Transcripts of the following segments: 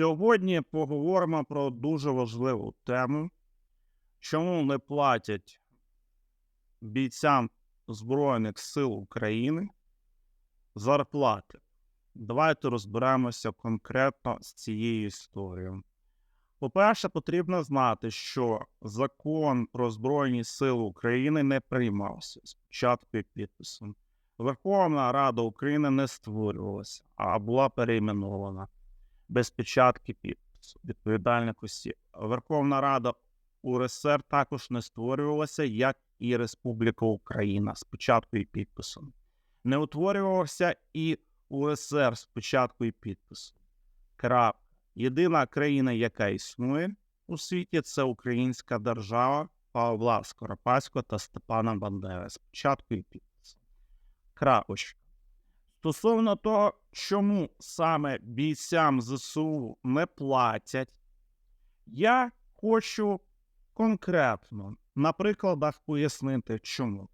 Сьогодні поговоримо про дуже важливу тему, чому не платять бійцям Збройних сил України зарплати. Давайте розберемося конкретно з цією історією. По-перше, потрібно знати, що закон про Збройні Сили України не приймався спочатку і підписом. Верховна Рада України не створювалася, а була перейменована без печатки підпису відповідальних осіб. Верховна Рада УРСР також не створювалася, як і Республіка Україна з початку і підписом. Не утворювався і УСР з початку і підписом. Крапка. Єдина країна, яка існує у світі, це Українська держава Павла Скоропадського та Степана Бандери з початку і підписом. Крапочка. Стосовно того, чому саме бійцям ЗСУ не платять, я хочу конкретно на прикладах пояснити, чому.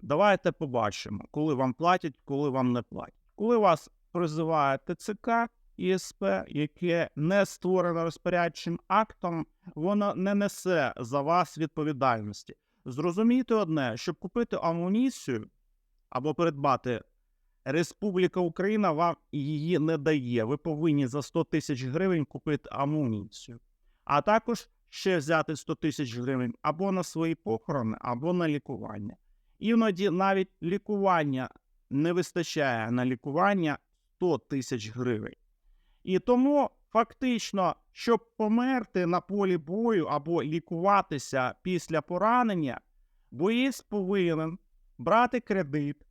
Давайте побачимо, коли вам платять, коли вам не платять. Коли вас призиває ТЦК і СП, яке не створено розпорядчим актом, воно не несе за вас відповідальності. Зрозумійте одне, щоб купити амуніцію або придбати Республіка Україна вам її не дає. Ви повинні за 100 тисяч гривень купити амуніцію, а також ще взяти 100 тисяч гривень або на свої похорони, або на лікування. Іноді навіть лікування не вистачає на лікування 100 тисяч гривень. І тому фактично, щоб померти на полі бою або лікуватися після поранення, боєць повинен брати кредит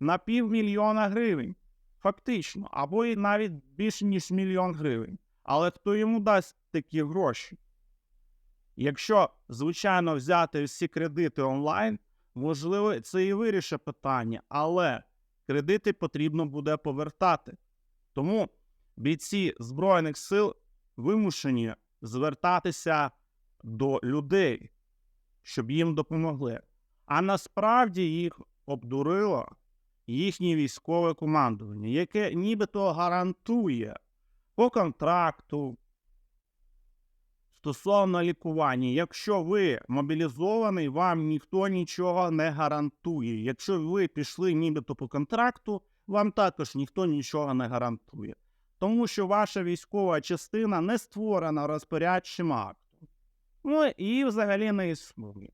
на півмільйона гривень, фактично, або і навіть більше, ніж мільйон гривень. Але хто йому дасть такі гроші? Якщо, звичайно, взяти всі кредити онлайн, можливо, це і вирішить питання, але кредити потрібно буде повертати. Тому бійці Збройних сил вимушені звертатися до людей, щоб їм допомогли. А насправді їх обдурило їхнє військове командування, яке нібито гарантує по контракту стосовно лікування. Якщо ви мобілізований, вам ніхто нічого не гарантує. Якщо ви пішли нібито по контракту, вам також ніхто нічого не гарантує. Тому що ваша військова частина не створена розпорядчим актом. Ну і взагалі не існує.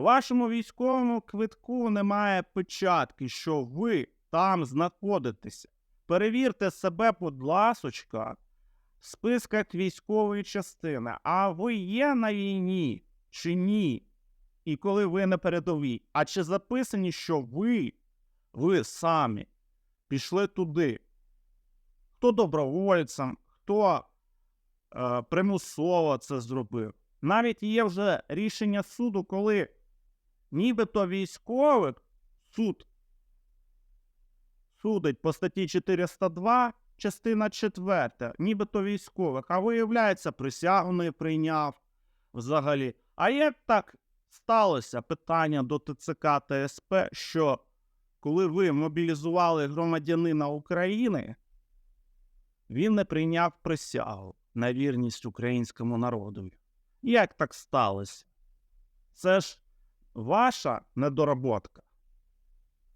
Вашому військовому квитку немає печатки, що ви там знаходитеся. Перевірте себе, будь ласочка, в списках військової частини. А ви є на війні чи ні? І коли ви на передовій, а чи записані, що ви, ви самі пішли туди? Хто добровольцем, хто е, примусово це зробив? Навіть є вже рішення суду, коли нібито військових суд судить по статті 402, частина 4, нібито військових, а виявляється, присягу не прийняв взагалі. А як так сталося питання до ТЦК та СП, що коли ви мобілізували громадянина України, він не прийняв присягу на вірність українському народу? Як так сталося? Це ж Ваша недоработка.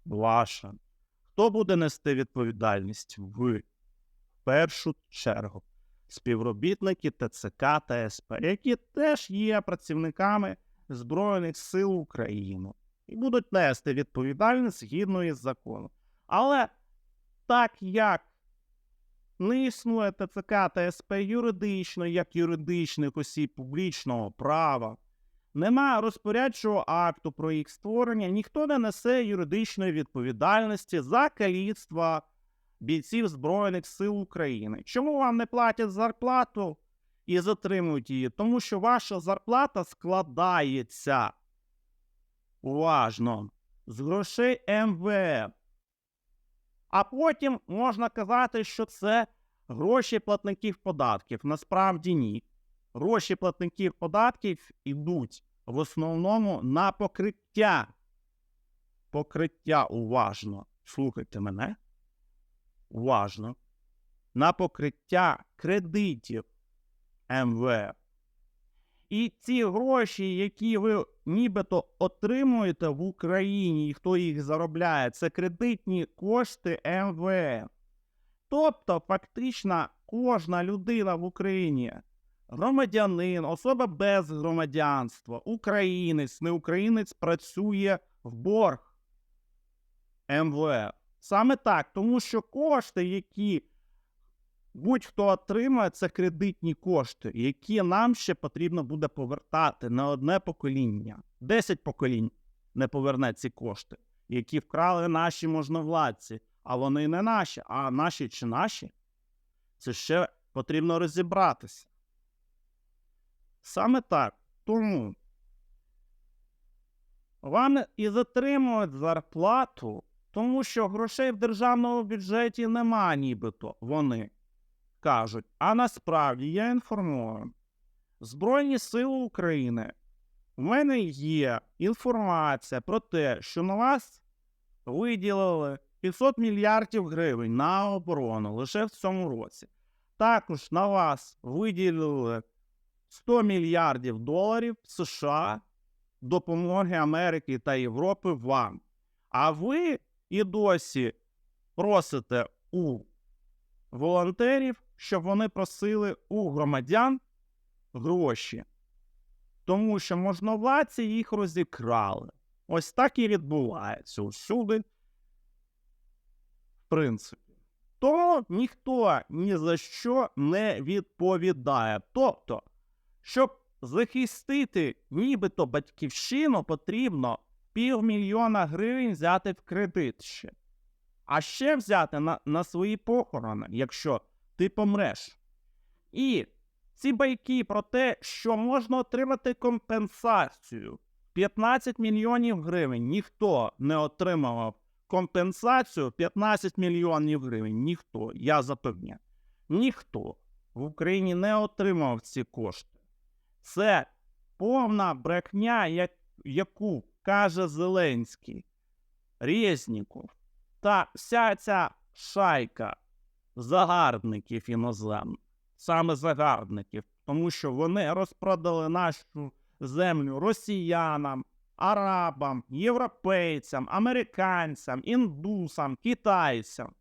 Ваша. Хто буде нести відповідальність? Ви. В першу чергу. Співробітники ТЦК та СП, які теж є працівниками Збройних сил України і будуть нести відповідальність згідно із законом. Але так як не існує ТЦК та СП юридично, як юридичних осіб публічного права, Нема розпорядчого акту про їх створення, ніхто не несе юридичної відповідальності за каліцтва бійців Збройних сил України. Чому вам не платять зарплату і затримують її? Тому що ваша зарплата складається уважно з грошей МВФ. А потім можна казати, що це гроші платників податків. Насправді ні гроші платників податків йдуть в основному на покриття. Покриття уважно. Слухайте мене. Уважно. на покриття кредитів МВФ. І ці гроші, які ви нібито отримуєте в Україні, і хто їх заробляє, це кредитні кошти МВФ. Тобто, фактично, кожна людина в Україні, громадянин, особа без громадянства, українець, не українець працює в борг МВФ. Саме так, тому що кошти, які будь-хто отримає, це кредитні кошти, які нам ще потрібно буде повертати на одне покоління. Десять поколінь не поверне ці кошти, які вкрали наші можновладці. А вони не наші, а наші чи наші. Це ще потрібно розібратися. Саме так. Тому вам і затримують зарплату, тому що грошей в державному бюджеті нема, нібито вони кажуть. А насправді я інформую. Збройні Сили України. У мене є інформація про те, що на вас виділили 500 мільярдів гривень на оборону лише в цьому році. Також на вас виділили 100 мільярдів доларів США допомоги Америки та Європи вам. А ви і досі просите у волонтерів, щоб вони просили у громадян гроші, тому що можновладці їх розікрали. Ось так і відбувається усюди. В принципі. Тому ніхто ні за що не відповідає. Тобто, щоб захистити нібито батьківщину, потрібно півмільйона гривень взяти в кредит ще. А ще взяти на, на свої похорони, якщо ти помреш. І ці байки про те, що можна отримати компенсацію 15 мільйонів гривень, ніхто не отримав компенсацію 15 мільйонів гривень. Ніхто, я запевняю, ніхто в Україні не отримав ці кошти. Це повна брехня, як, яку каже Зеленський, Резніков та вся ця шайка загарбників іноземних, саме загарбників, тому що вони розпродали нашу землю росіянам, арабам, європейцям, американцям, індусам, китайцям.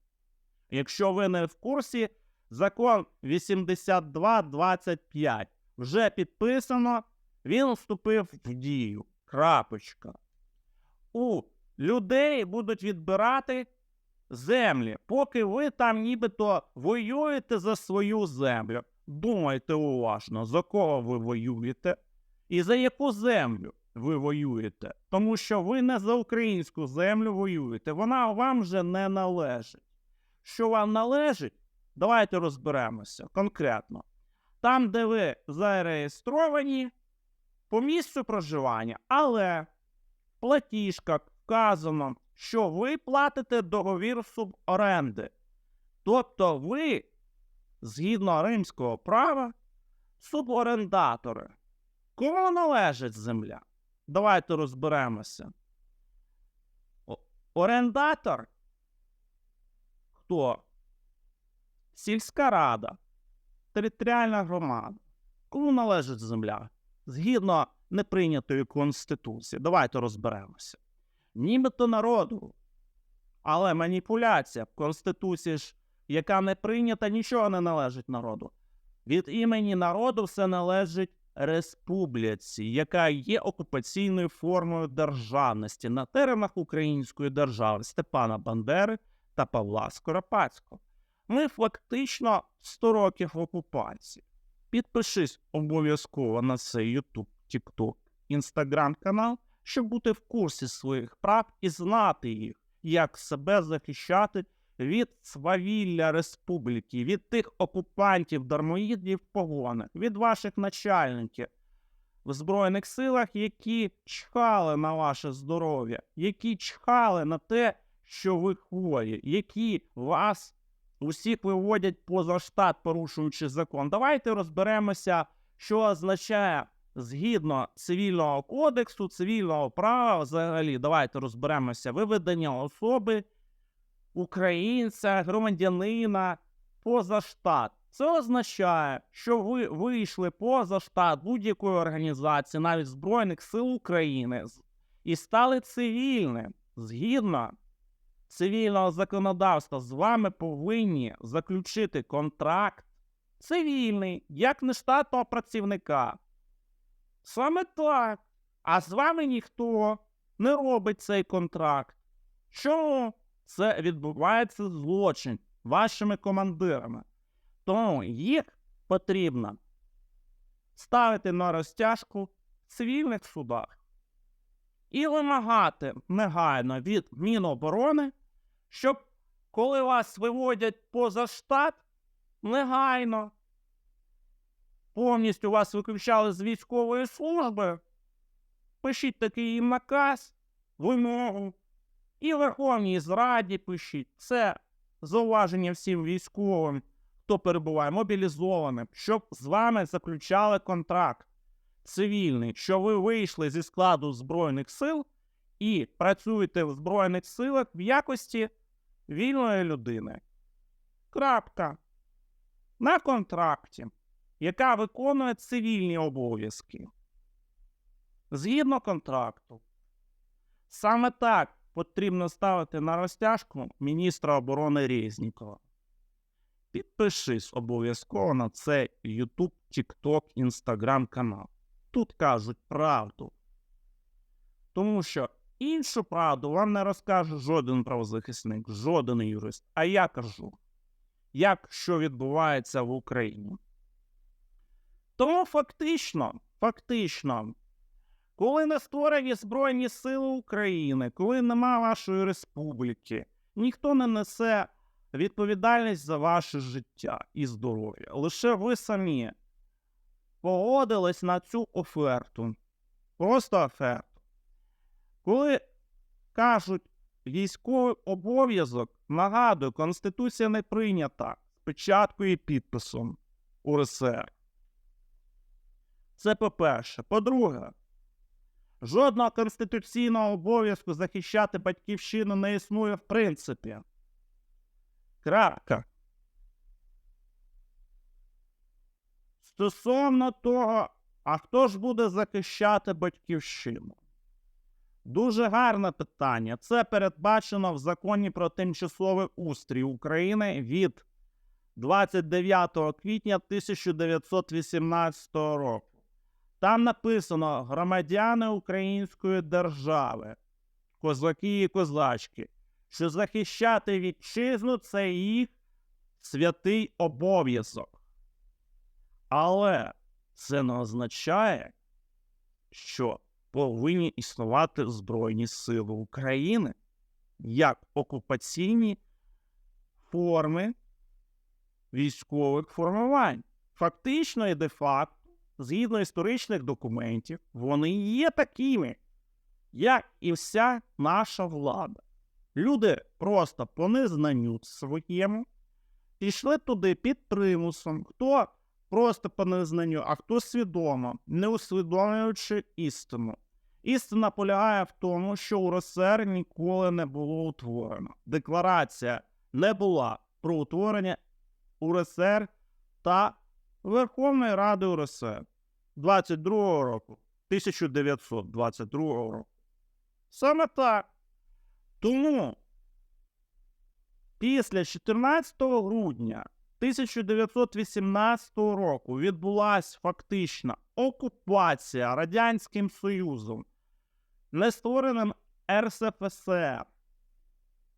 Якщо ви не в курсі, закон 8225 вже підписано, він вступив в дію. Крапочка. У людей будуть відбирати землі, поки ви там нібито воюєте за свою землю. Думайте уважно, за кого ви воюєте і за яку землю ви воюєте. Тому що ви не за українську землю воюєте, вона вам вже не належить. Що вам належить, давайте розберемося конкретно. Там, де ви зареєстровані по місцю проживання, але в платіжках вказано, що ви платите договір суборенди. Тобто ви, згідно римського права, суборендатори. Кому належить земля? Давайте розберемося. Орендатор хто? Сільська рада, територіальна громада. Кому належить земля? Згідно неприйнятої конституції. Давайте розберемося. Нібито народу. Але маніпуляція в Конституції ж, яка не прийнята, нічого не належить народу. Від імені народу все належить республіці, яка є окупаційною формою державності на теренах української держави Степана Бандери та Павла Скоропадського. Ми фактично 100 років в окупації. Підпишись обов'язково на цей YouTube, TikTok, Instagram канал, щоб бути в курсі своїх прав і знати їх, як себе захищати від свавілля республіки, від тих окупантів, дармоїдів погонах, від ваших начальників в Збройних силах, які чхали на ваше здоров'я, які чхали на те, що ви хворі, які вас усіх виводять поза штат, порушуючи закон. Давайте розберемося, що означає згідно цивільного кодексу, цивільного права, взагалі, давайте розберемося виведення особи, українця, громадянина поза штат. Це означає, що ви вийшли поза штат будь-якої організації, навіть Збройних сил України, і стали цивільним. Згідно цивільного законодавства, з вами повинні заключити контракт цивільний, як нештатного працівника. Саме так. А з вами ніхто не робить цей контракт. Чому це відбувається злочин вашими командирами? Тому їх потрібно ставити на розтяжку в цивільних судах і вимагати негайно від Міноборони, щоб коли вас виводять поза штат, негайно повністю вас виключали з військової служби, пишіть такий їм наказ, вимогу, і Верховній Зраді пишіть. Це зауваження всім військовим, хто перебуває мобілізованим, щоб з вами заключали контракт цивільний, що ви вийшли зі складу Збройних сил і працюєте в Збройних силах в якості вільної людини. Крапка. На контракті, яка виконує цивільні обов'язки. Згідно контракту. Саме так потрібно ставити на розтяжку міністра оборони Резнікова. Підпишись обов'язково на цей YouTube, TikTok, Instagram канал. Тут кажуть правду. Тому що іншу правду вам не розкаже жоден правозахисник, жоден юрист. А я кажу, як що відбувається в Україні. Тому фактично, фактично, коли не створені Збройні Сили України, коли нема вашої республіки, ніхто не несе відповідальність за ваше життя і здоров'я. Лише ви самі погодились на цю оферту. Просто оферту. Коли кажуть військовий обов'язок, нагадую, Конституція не прийнята з печаткою і підписом УРСР. Це по-перше. По-друге, жодного конституційного обов'язку захищати батьківщину не існує в принципі. Крапка. Стосовно того, а хто ж буде захищати батьківщину? Дуже гарне питання. Це передбачено в законі про тимчасовий устрій України від 29 квітня 1918 року. Там написано громадяни Української держави, козаки і козачки, що захищати вітчизну це їх святий обов'язок. Але це не означає, що повинні існувати Збройні Сили України як окупаційні форми військових формувань. Фактично і де-факто, згідно історичних документів, вони є такими, як і вся наша влада. Люди просто по незнанню своєму пішли туди під примусом, хто просто по незнанню, а хто свідомо, не усвідомлюючи істину. Істина полягає в тому, що УРСР ніколи не було утворено. Декларація не була про утворення УРСР та Верховної Ради УРСР 22 року, 1922 року. Саме так. Тому після 14 грудня 1918 року відбулася фактична окупація Радянським Союзом, не створеним РСФСР.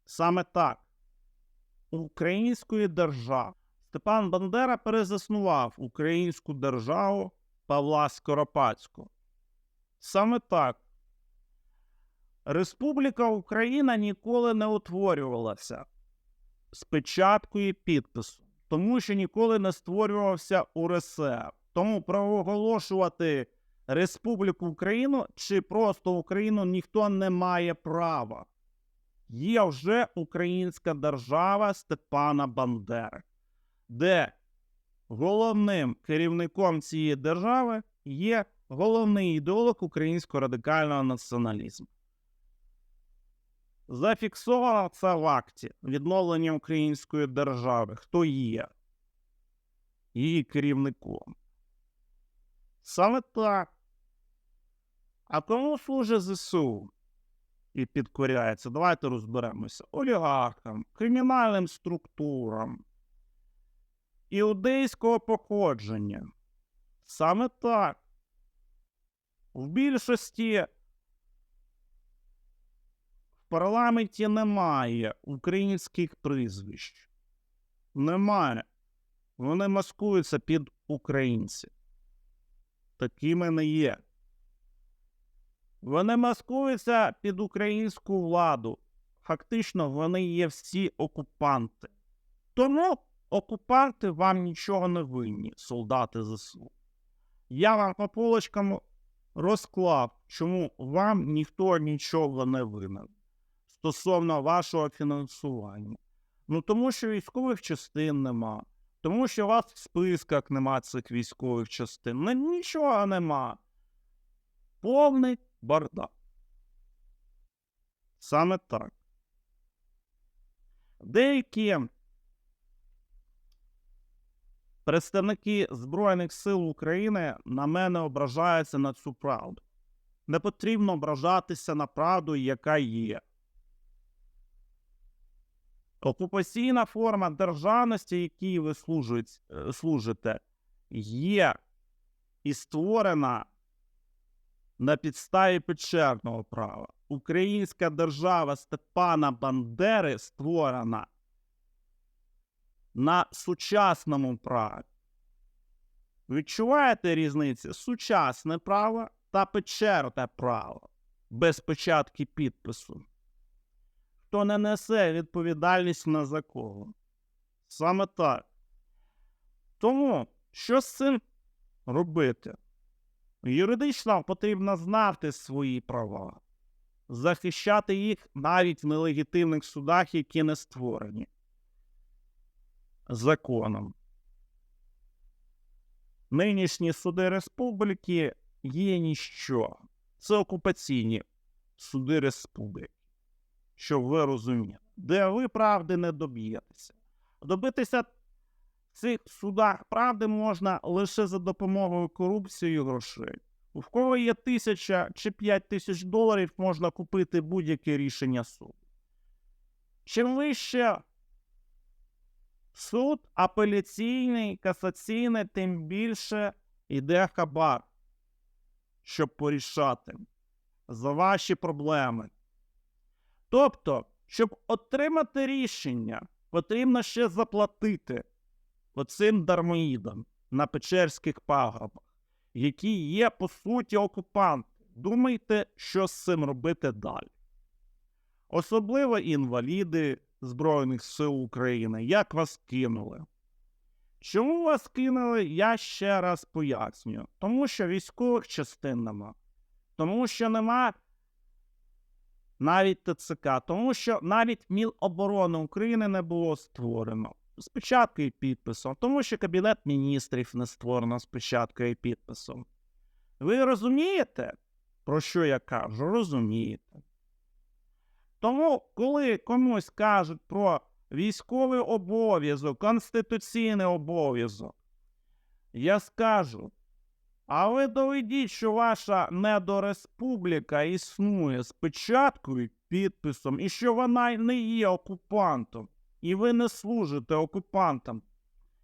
Саме так, Української держави. Степан Бандера перезаснував українську державу Павла Скоропадського. Саме так. Республіка Україна ніколи не утворювалася з печаткою і підписом, тому що ніколи не створювався УРСР. Тому проголошувати Республіку Україну чи просто Україну ніхто не має права. Є вже українська держава Степана Бандери, де головним керівником цієї держави є головний ідеолог українського радикального націоналізму. Зафіксовано це в акті відновлення української держави. Хто є? її керівником. Саме так. А кому служить ЗСУ і підкоряється? Давайте розберемося. Олігархам, кримінальним структурам, іудейського походження. Саме так. В більшості в парламенті немає українських прізвищ. Немає. Вони маскуються під українців. Такими не є. Вони маскуються під українську владу. Фактично, вони є всі окупанти. Тому окупанти вам нічого не винні, солдати ЗСУ. Я вам по полочкам розклав, чому вам ніхто нічого не винен стосовно вашого фінансування. Ну тому що військових частин нема, тому що у вас в списках нема цих військових частин. Нічого нема. Повний бардак. Саме так. Деякі представники Збройних сил України на мене ображаються на цю правду. Не потрібно ображатися на правду, яка є. Окупаційна форма державності, якій ви е, служите, є і створена на підставі печерного права. Українська держава Степана Бандери створена на сучасному праві. Відчуваєте різницю? Сучасне право та печерне право без печатки підпису. Хто не несе відповідальність на закон. Саме так. Тому що з цим робити? Юридично потрібно знати свої права, захищати їх навіть в нелегітимних судах, які не створені законом. Нинішні суди республіки є ніщо. Це окупаційні суди республіки. Щоб ви розуміли, де ви правди не доб'єтеся. Добитися цих судах правди можна лише за допомогою корупції грошей. У кого є тисяча чи п'ять тисяч доларів, можна купити будь-яке рішення суду. Чим вище суд апеляційний, касаційний, тим більше йде хабар, щоб порішати за ваші проблеми. Тобто, щоб отримати рішення, потрібно ще заплатити оцим дармоїдам на Печерських пагорбах, які є, по суті, окупанти. Думайте, що з цим робити далі. Особливо інваліди Збройних сил України, як вас кинули. Чому вас кинули, я ще раз пояснюю. Тому що військових частин нема. Тому що нема навіть ТЦК, тому що навіть Міноборони України не було створено з печаткою і підписом, тому що Кабінет міністрів не створено з печаткою і підписом. Ви розумієте, про що я кажу? Розумієте. Тому, коли комусь кажуть про військовий обов'язок, конституційний обов'язок, я скажу, а ви доведіть, що ваша недореспубліка існує з печаткою, підписом, і що вона не є окупантом, і ви не служите окупантам,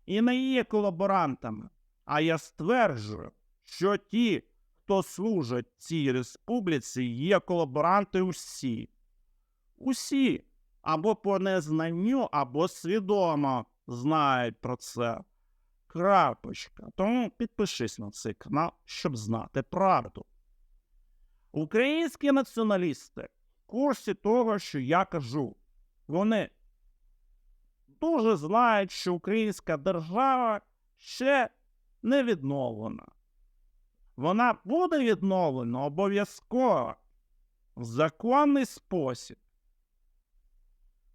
і не є колаборантами. А я стверджую, що ті, хто служать цій республіці, є колаборанти усі. Усі або по незнанню, або свідомо знають про це. Крапочка. Тому підпишись на цей канал, щоб знати правду. Українські націоналісти в курсі того, що я кажу, вони дуже знають, що українська держава ще не відновлена. Вона буде відновлена обов'язково в законний спосіб.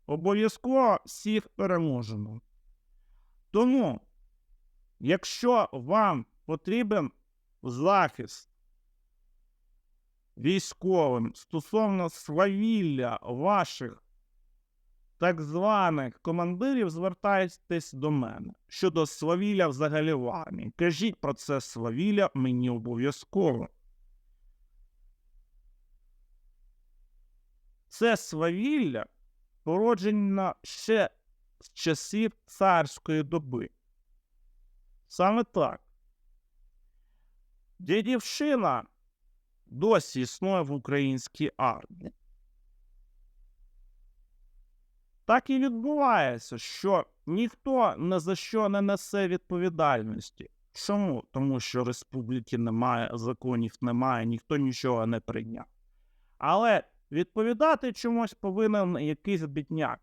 Обов'язково всіх переможемо. Тому. Якщо вам потрібен захист військовим стосовно свавілля ваших так званих командирів звертайтесь до мене. Щодо свавілля взагалі в армії. Кажіть про це свавілля мені обов'язково. Це свавілля породжено ще з часів царської доби. Саме так. Дідівщина досі існує в українській армії. Так і відбувається, що ніхто ні за що не несе відповідальності. Чому? Тому що республіки немає, законів немає, ніхто нічого не прийняв. Але відповідати чомусь повинен якийсь бідняк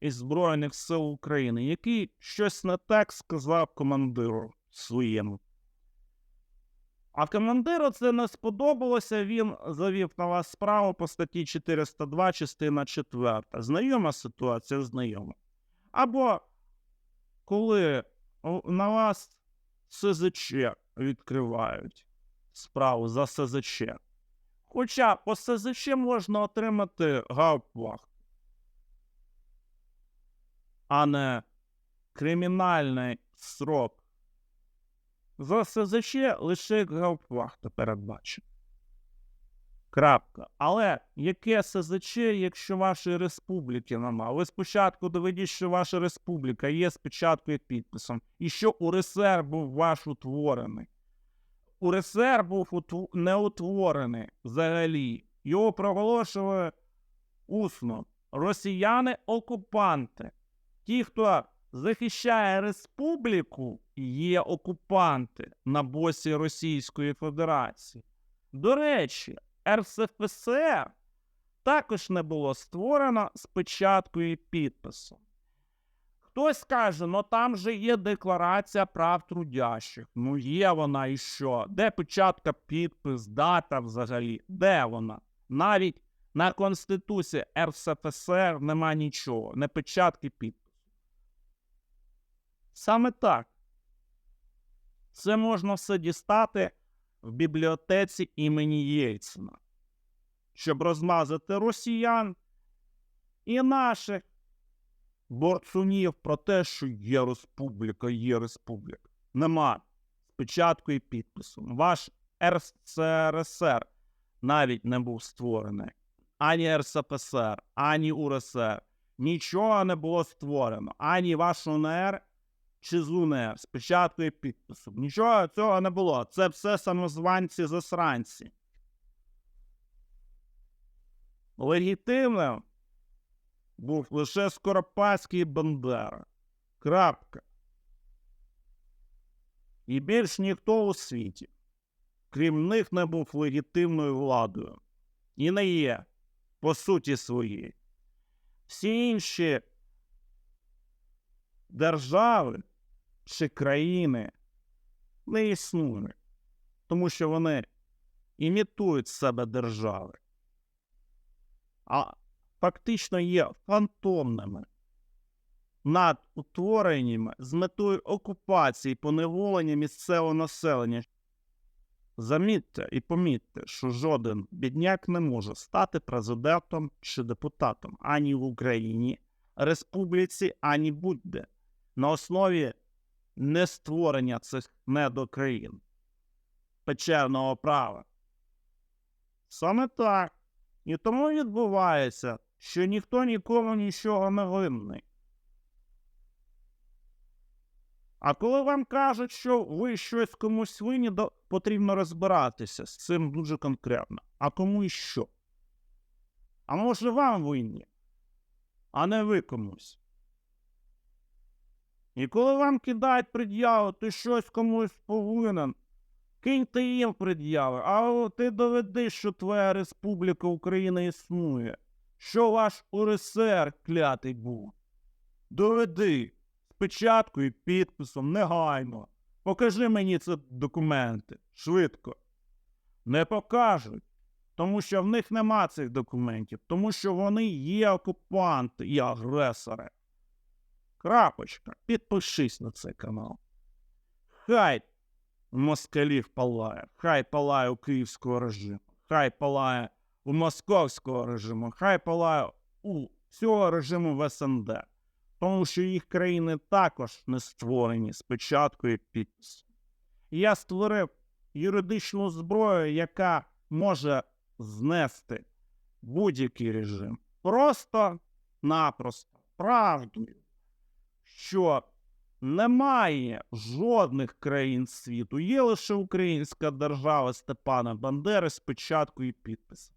із Збройних сил України, який щось не так сказав командиру своєму. А командиру це не сподобалося, він завів на вас справу по статті 402, частина 4. Знайома ситуація, знайома. Або коли на вас СЗЧ відкривають справу за СЗЧ. Хоча по СЗЧ можна отримати гауптвахту, а не кримінальний срок. За СЗЧ лише гауптвахта передбачена. Крапка. Але яке СЗЧ, якщо вашої республіки нема? Ви спочатку доведіть, що ваша республіка є з печаткою і підписом, і що УРСР був ваш утворений. УРСР був утв... не утворений взагалі. Його проголошували усно. Росіяни окупанти. Ті, хто захищає республіку, є окупанти на босі Російської Федерації. До речі, РСФСР також не було створено з печаткою і підписом. Хтось каже, ну там же є декларація прав трудящих. Ну є вона і що? Де печатка, підпис, дата взагалі? Де вона? Навіть на Конституції РСФСР нема нічого, не печатки, підпис. Саме так. Це можна все дістати в бібліотеці імені Єльцина, щоб розмазати росіян і наших борцунів про те, що є республіка, є республіка. Нема спочатку і підписом. Ваш РСРСР навіть не був створений. Ані РСФСР, ані УРСР. Нічого не було створено. Ані ваш УНР чи ЗУНР. Спочатку і підписом. Нічого цього не було. Це все самозванці засранці. Легітимним був лише Скоропадський Бандера. Крапка. І більш ніхто у світі, крім них, не був легітимною владою. І не є, по суті своїй. Всі інші держави чи країни не існують, тому що вони імітують себе держави, а фактично є фантомними над утвореннями з метою окупації поневолення місцевого населення. Замітьте і помітьте, що жоден бідняк не може стати президентом чи депутатом ані в Україні, республіці, ані будь-де. На основі нестворення цих недокраїн печерного права. Саме так. І тому відбувається, що ніхто нікому нічого не винний. А коли вам кажуть, що ви щось комусь винні, то потрібно розбиратися з цим дуже конкретно. А кому і що? А може вам винні, а не ви комусь. І коли вам кидають пред'яву, ти щось комусь повинен, киньте їм пред'яви, а ти доведи, що твоя Республіка Україна існує, що ваш УРСР клятий був. Доведи з печаткою і підписом негайно. Покажи мені ці документи швидко. Не покажуть, тому що в них нема цих документів, тому що вони є окупанти і агресори. Крапочка, підпишись на цей канал. Хай москалів палає, хай палає у київського режиму, хай палає у московського режиму, хай палає у цього режиму в СНД, тому що їх країни також не створені спочатку і підпису. Я створив юридичну зброю, яка може знести будь-який режим. Просто-напросто правдою, що немає жодних країн світу. Є лише українська держава Степана Бандери з печатку і підписом.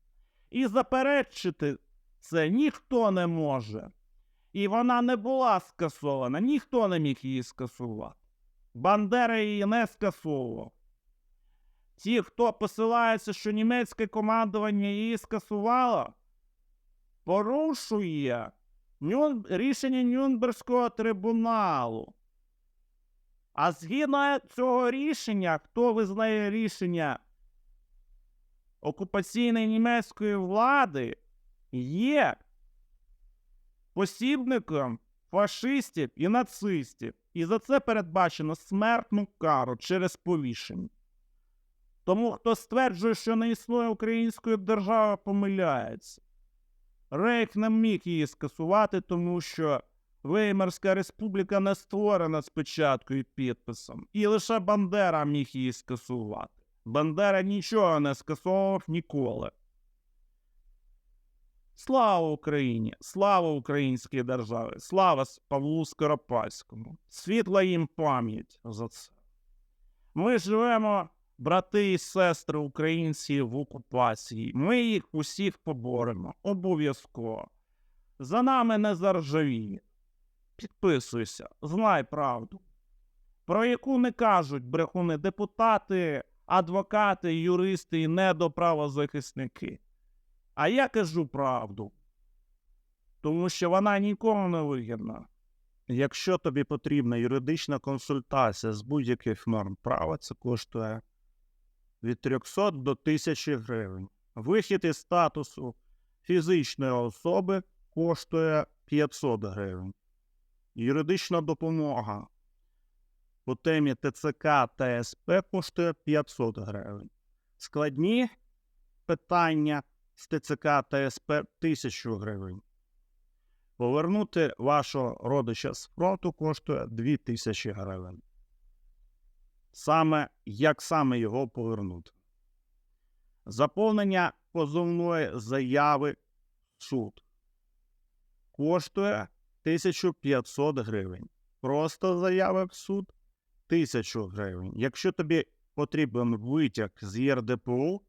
І заперечити це ніхто не може. І вона не була скасована, ніхто не міг її скасувати. Бандера її не скасовував. Ті, хто посилається, що німецьке командування її скасувало, порушує Нюн... рішення Нюрнберзького трибуналу. А згідно цього рішення, хто визнає рішення окупаційної німецької влади, є посібником фашистів і нацистів. І за це передбачено смертну кару через повішення. Тому хто стверджує, що не існує української держави, помиляється. Рейх не міг її скасувати, тому що Веймарська республіка не створена спочатку і підписом, і лише Бандера міг її скасувати. Бандера нічого не скасовував ніколи. Слава Україні! Слава українській державі! Слава Павлу Скоропадському! Світла їм пам'ять за це. Ми живемо, брати і сестри українці в окупації. Ми їх усіх поборемо. Обов'язково. За нами не заржавіє. Підписуйся, знай правду, про яку не кажуть брехуни депутати, адвокати, юристи і недоправозахисники. А я кажу правду, тому що вона нікому не вигідна. Якщо тобі потрібна юридична консультація з будь-яких норм права, це коштує від 300 до 1000 гривень. Вихід із статусу фізичної особи коштує 500 гривень. Юридична допомога по темі ТЦК та СП коштує 500 гривень. Складні питання з ТЦК та СП 1000 гривень. Повернути вашого родича з фронту коштує 2000 гривень. Саме як саме його повернути? Заповнення позовної заяви в суд коштує 1500 гривень. Просто заява в суд 1000 гривень. Якщо тобі потрібен витяг з ЄРДПУ,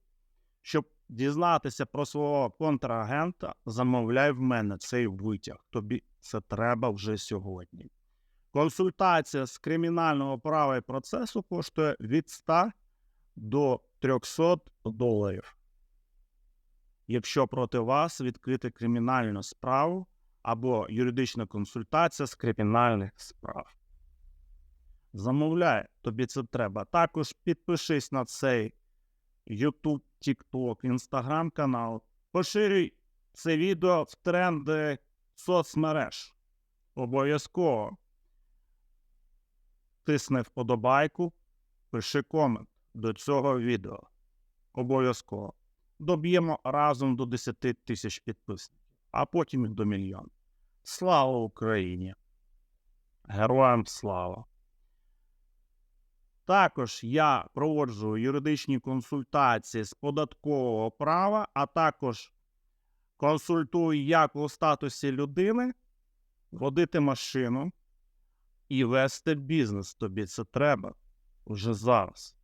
щоб дізнатися про свого контрагента, замовляй в мене цей витяг. Тобі це треба вже сьогодні. Консультація з кримінального права і процесу коштує від 100 до 300 доларів. Якщо проти вас відкрити кримінальну справу або юридична консультація з кримінальних справ. Замовляй, тобі це треба. Також підпишись на цей YouTube, TikTok, Instagram канал. Поширюй це відео в тренди соцмереж. Обов'язково тисни вподобайку, пиши комент до цього відео. Обов'язково. Доб'ємо разом до 10 тисяч підписників, а потім і до мільйона. Слава Україні! Героям слава! Також я проводжу юридичні консультації з податкового права, а також консультую, як у статусі людини водити машину і вести бізнес. Тобі це треба вже зараз.